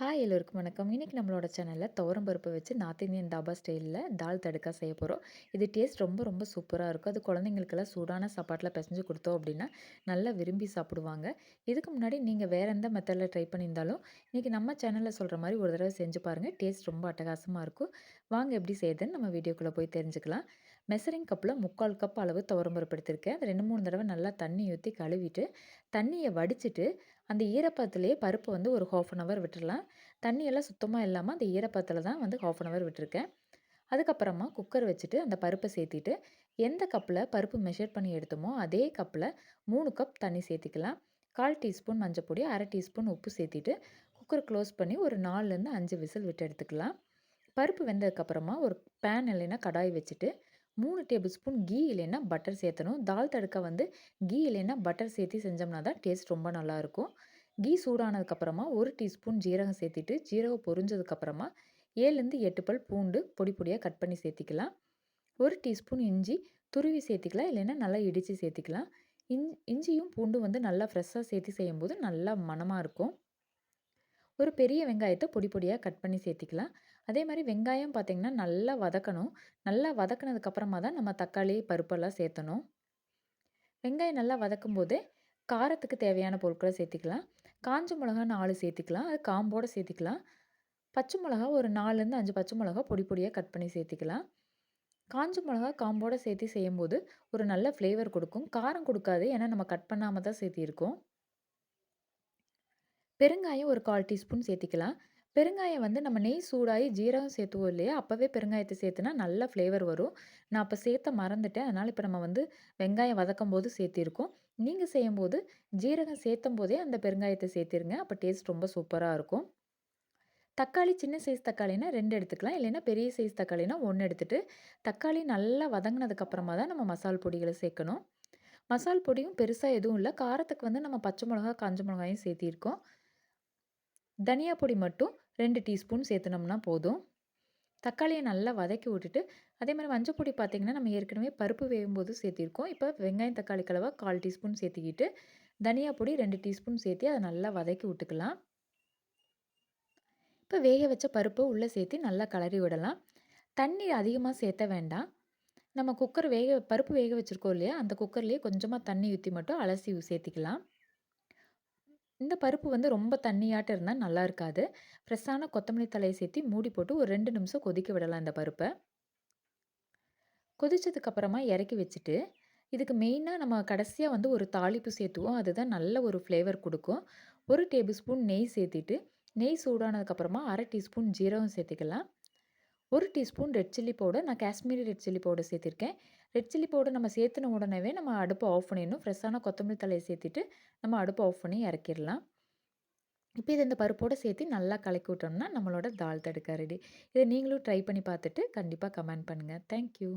Hi எல்லோருக்கும் வணக்கம். இன்றைக்கி நம்மளோட சேனலில் துவரம் பருப்பு வச்சு நார்த் இந்தியன் தாபா ஸ்டைலில் தால் தடுக்கா செய்ய போகிறோம் இது டேஸ்ட் ரொம்ப ரொம்ப சூப்பராக இருக்கும். அது குழந்தைங்களுக்கெல்லாம் சூடான சாப்பாட்டில் பிசைஞ்சு கொடுத்தோம் அப்படின்னா நல்லா விரும்பி சாப்பிடுவாங்க. இதுக்கு முன்னாடி நீங்கள் வேறு எந்த மெத்தடில் ட்ரை பண்ணியிருந்தாலும் இன்றைக்கி நம்ம சேனலில் சொல்கிற மாதிரி ஒரு தடவை செஞ்சு பாருங்கள் டேஸ்ட் ரொம்ப அட்டகாசமாக இருக்கும். வாங்க எப்படி செய்யுதுன்னு நம்ம வீடியோக்குள்ளே போய் தெரிஞ்சுக்கலாம். மெசரிங் கப்பில் முக்கால் கப் அளவு துவரம்பருப்பு எடுத்திருக்கேன். அது ரெண்டு மூணு தடவை நல்லா தண்ணி ஊற்றி கழுவிட்டு தண்ணியை வடிச்சிட்டு அந்த ஈரப்பத்திலே பருப்பு வந்து ஒரு ஹாஃப் அன் ஹவர் விட்டுடலாம் தண்ணியெல்லாம் சுத்தமாக இல்லாமல் அந்த ஈரப்பத்தில் தான் வந்து ஹாஃப் அன் ஹவர் விட்டுருக்கேன். அதுக்கப்புறமா குக்கர் வச்சுட்டு அந்த பருப்பை சேர்த்திட்டு எந்த கப்பில் பருப்பு மெஷர் பண்ணி எடுத்தோமோ அதே கப்பில் மூணு கப் தண்ணி சேர்த்திக்கலாம். கால் டீஸ்பூன் மஞ்சப்பொடி அரை டீஸ்பூன் உப்பு சேர்த்திட்டு குக்கர் க்ளோஸ் பண்ணி ஒரு நாலுலேருந்து அஞ்சு விசில் விட்டு எடுத்துக்கலாம். பருப்பு வெந்ததுக்கப்புறமா ஒரு பேன் இல்லைன்னா கடாய் வச்சுட்டு மூணு டேபிள் ஸ்பூன் கீ இல்லைன்னா பட்டர் சேர்த்தணும் தால் தடுக்க வந்து கீ இல்லைன்னா பட்டர் சேர்த்து செஞ்சோம்னா தான் டேஸ்ட் ரொம்ப நல்லாயிருக்கும் கீ சூடானதுக்கப்புறமா ஒரு டீஸ்பூன் ஜீரகம் சேர்த்திட்டு ஜீரகம் பொரிஞ்சதுக்கப்புறமா ஏழுலேருந்து எட்டு பல் பூண்டு பொடி பொடியாக கட் பண்ணி சேர்த்திக்கலாம். ஒரு டீஸ்பூன் இஞ்சி துருவி சேர்த்திக்கலாம். இல்லைன்னா நல்லா இடித்து சேர்த்திக்கலாம். இஞ் இஞ்சியும் பூண்டும் வந்து நல்லா ஃப்ரெஷ்ஷாக சேர்த்து செய்யும்போது நல்லா மனமாக இருக்கும். ஒரு பெரிய வெங்காயத்தை பொடி பொடியாக கட் பண்ணி சேர்த்திக்கலாம். அதே மாதிரி வெங்காயம் பார்த்திங்கன்னா நல்லா வதக்கணும். நல்லா வதக்கினதுக்கப்புறமா தான் நம்ம தக்காளி பருப்பெல்லாம் சேர்த்தணும். வெங்காயம் நல்லா வதக்கும் போது காரத்துக்கு தேவையான பொருட்களை சேர்த்திக்கலாம். காஞ்ச மிளகா நாலு சேர்த்திக்கலாம். அது காம்போடு சேர்த்திக்கலாம். பச்சை மிளகா ஒரு நாலுலேருந்து அஞ்சு பச்சை மிளகா பொடி பொடியாக கட் பண்ணி சேர்த்திக்கலாம். காஞ்ச மிளகா காம்போடு சேர்த்து செய்யும்போது ஒரு நல்ல ஃப்ளேவர் கொடுக்கும். காரம் கொடுக்காது. ஏன்னா நம்ம கட் பண்ணாமல் தான் சேர்த்திருக்கோம். பெருங்காயம் ஒரு கால் டீஸ்பூன் சேர்த்திக்கலாம். பெருங்காயம் வந்து நம்ம நெய் சூடாகி ஜீரகம் சேர்த்துவோம் இல்லையா? அப்போவே பெருங்காயத்தை சேர்த்துனா நல்ல ஃப்ளேவர் வரும். நான் அப்போ சேர்த்த மறந்துட்டேன். அதனால் இப்போ நம்ம வந்து வெங்காயம் வதக்கும் போது சேர்த்திருக்கோம். நீங்கள் செய்யும்போது ஜீரகம் சேர்த்தும் போதே அந்த பெருங்காயத்தை சேர்த்திருங்க. அப்போ டேஸ்ட் ரொம்ப சூப்பராக இருக்கும். தக்காளி சின்ன சைஸ் தக்காளினா ரெண்டு எடுத்துக்கலாம். இல்லைன்னா பெரிய சைஸ் தக்காளினா ஒன்று எடுத்துகிட்டு தக்காளி நல்லா வதங்கினதுக்கப்புறமா தான் நம்ம மசால் பொடிகளை சேர்க்கணும். மசால் பொடியும் பெருசாக எதுவும் இல்லை. காரத்துக்கு வந்து நம்ம பச்சை மிளகா காஞ்ச மிளகாயும் சேர்த்திருக்கோம். தனியா பொடி மட்டும் ரெண்டு டீஸ்பூன் சேர்த்துனோம்னா போதும். தக்காளியை நல்லா வதக்கி விட்டுட்டு அதே மாதிரி மஞ்சள் பொடி பார்த்திங்கன்னா நம்ம ஏற்கனவே பருப்பு வேகும் போது சேர்த்திருக்கோம். இப்போ வெங்காயம் தக்காளி கலவாக கால் டீஸ்பூன் சேர்த்திக்கிட்டு தனியா பொடி ரெண்டு டீஸ்பூன் சேர்த்து அதை நல்லா வதக்கி விட்டுக்கலாம். இப்போ வேக வச்ச பருப்பு உள்ளே சேர்த்து நல்லா கலரி விடலாம். தண்ணி அதிகமாக சேர்த்த வேண்டாம். நம்ம குக்கர் வேக பருப்பு வேக வச்சுருக்கோம் இல்லையா? அந்த குக்கர்லேயே கொஞ்சமாக தண்ணி ஊற்றி மட்டும் அலசி சேர்த்திக்கலாம். இந்த பருப்பு வந்து ரொம்ப தண்ணியாட்டம் இருந்தால் நல்லா இருக்காது. ஃப்ரெஷ்ஷான கொத்தமல்லி தலையை சேர்த்து மூடி போட்டு ஒரு ரெண்டு நிமிஷம் கொதிக்க விடலாம் இந்த பருப்பை. கொதிச்சதுக்கப்புறமா இறக்கி வச்சுட்டு இதுக்கு மெயினாக நம்ம கடைசியாக வந்து ஒரு தாளிப்பு சேர்த்துவோம். அதுதான் நல்ல ஒரு ஃப்ளேவர் கொடுக்கும். ஒரு டேபிள் ஸ்பூன் நெய் சேர்த்திட்டு நெய் சூடானதுக்கப்புறமா அரை டீஸ்பூன் ஜீரகம் சேர்த்துக்கலாம். ஒரு டீஸ்பூன் ரெட் சில்லி பவுடர் நான் காஷ்மீரி ரெட் சில்லி பவுடர் சேர்த்துருக்கேன். ரெட் சில்லி பவுடர் நம்ம சேர்த்துன உடனே நம்ம அடுப்பை ஆஃப் பண்ணிடணும். ஃப்ரெஷ்ஷான கொத்தமல்லி தலையை சேர்த்துட்டு நம்ம அடுப்பை ஆஃப் பண்ணி இறக்கிடலாம். இப்போ இதை இந்த பருப்போடு சேர்த்து நல்லா கலக்கி விட்டோம்னா நம்மளோட தால் தடுக்க ரெடி இதை நீங்களும் ட்ரை பண்ணி பார்த்துட்டு கண்டிப்பாக கமெண்ட் பண்ணுங்கள் தேங்க்யூ